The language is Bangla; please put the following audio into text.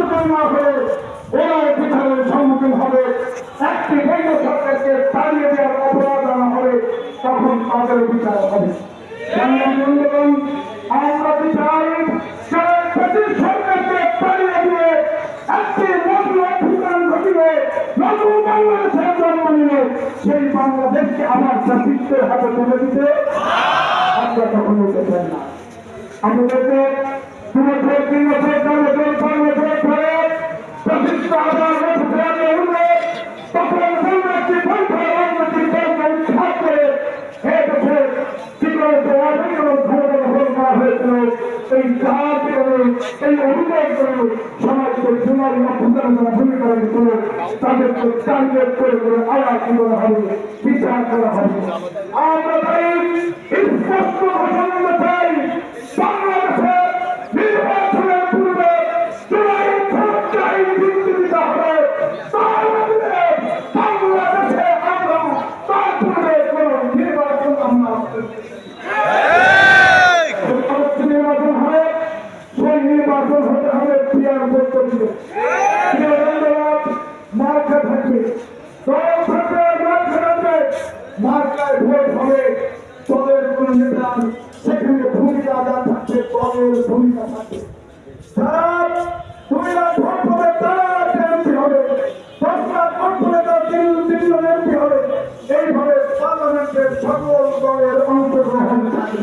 কার্যকর না হলে ওরা পিছনের সম্মুখীন হবে একটি কেন্দ্র সরকারকে তাড়িয়ে দেওয়ার অপরাধ আনা হবে তখন তাদের বিচার হবে বন্ধুগণ, আমরা বিচার ব্রিটিশ আমাদেরকে এই জাহাজ করে সেই অভিযোগ করে সমাজকে জুমারি তারা ভূমিকা রেখেছিল তাদেরকে টার্গেট করে করে আলাদা করা হবে? বিচার করা হবে। সফল হতে হবে ক্রিয়ার মধ্য দিয়ে মার্কা থাকবে। দল থাকবে, মার্কা থাকবে। মার্কায় ভোট হবে। দলের কোন নেতা সেখানে ভূমিকা না থাকবে, দলের ভূমিকা থাকবে। তারা তুমি না ভোট হবে তারা এমপি হবে। দশটা ভোট হলে তারা তিন তিনজন সকল দলের অংশগ্রহণ থাকবে।